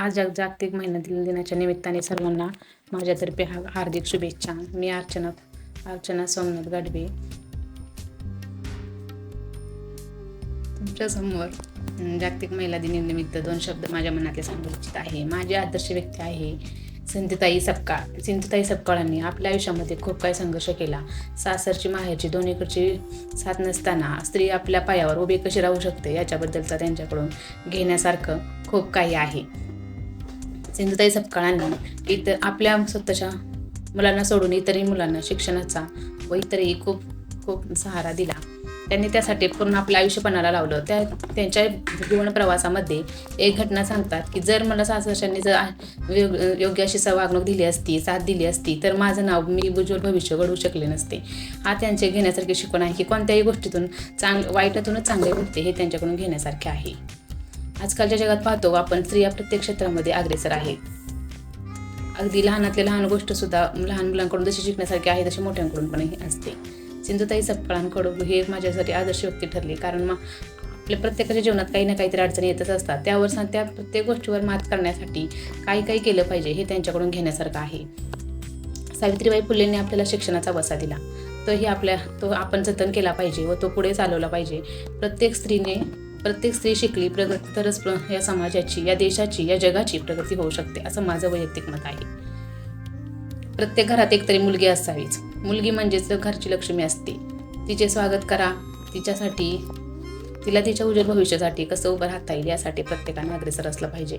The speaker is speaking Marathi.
आज जग जागतिक महिन्यातील दिनाच्या निमित्ताने सर्वांना माझ्यातर्फे हा हार्दिक शुभेच्छा. मी अर्चना अर्चना सोमनाथ गाडवे. तुमच्यासमोर जागतिक महिला दिनानिमित्त दोन शब्द माझ्या मनातले सांगू इच्छित आहे. माझी आदर्श व्यक्ती आहे सिंधुताई सपकाळ. सिंधुताई सपकाळांनी आपल्या आयुष्यामध्ये खूप काही संघर्ष केला. सासरची माहेरची दोन्हीकडची साथ नसताना स्त्री आपल्या पायावर उभी कशी राहू शकते याच्याबद्दलचा त्यांच्याकडून घेण्यासारखं खूप काही आहे. सिंधुताई सपकाळांनी इतर आपल्या स्वतःच्या मुलांना सोडून इतरही मुलांना शिक्षणाचा व इतरही खूप खूप सहारा दिला. त्यांनी त्यासाठी पूर्ण आपलं आयुष्य पणाला लावलं. त्या त्यांच्या जीवन प्रवासामध्ये एक घटना सांगतात की जर मला सासरच्यांनी जर योग्य अशी वागणूक दिली असती साथ दिली असती तर माझं नाव मी उज्ज्वल भविष्य घडवू शकले नसते. हा त्यांचे घेण्यासारखे शिकवण आहे की कोणत्याही गोष्टीतून चांग वाईटातूनच चांगले घडते हे त्यांच्याकडून घेण्यासारखे आहे. आजकालच्या जगात पाहतो आपण स्त्रिया प्रत्येक क्षेत्रामध्ये अग्रेसर आहेत अगदी लहानातल्या लहान गोष्ट सुद्धा लहान मुलांकडून जशी शिकण्यासारखी आहे तशी मोठ्यांकडून पण ही असते. सिंधुताई सपकाळांकडून हे माझ्यासाठी आदर्श व्यक्ती ठरली कारण मग आपल्या प्रत्येकाच्या जीवनात काही ना काहीतरी अडचणी येतच असतात. त्यावर त्या प्रत्येक गोष्टीवर मात करण्यासाठी काही काही केलं पाहिजे हे त्यांच्याकडून घेण्यासारखं आहे. सावित्रीबाई फुलेंनी आपल्याला शिक्षणाचा वसा दिला. तरही आपल्या तो आपण जतन केला पाहिजे व तो पुढे चालवला पाहिजे. प्रत्येक स्त्रीने प्रत्येक स्त्री शिकली प्रगती तरच प्र या समाजाची या देशाची या जगाची प्रगती होऊ शकते असं माझं वैयक्तिक मत आहे. प्रत्येक घरात एकतरी मुलगी असावीच. मुलगी म्हणजेच घरची लक्ष्मी असते तिचे स्वागत करा तिच्यासाठी तिला तिच्या उज्ज्वल भविष्यासाठी कसं उभं राहता येईल यासाठी प्रत्येकाने अग्रेसर असलं पाहिजे.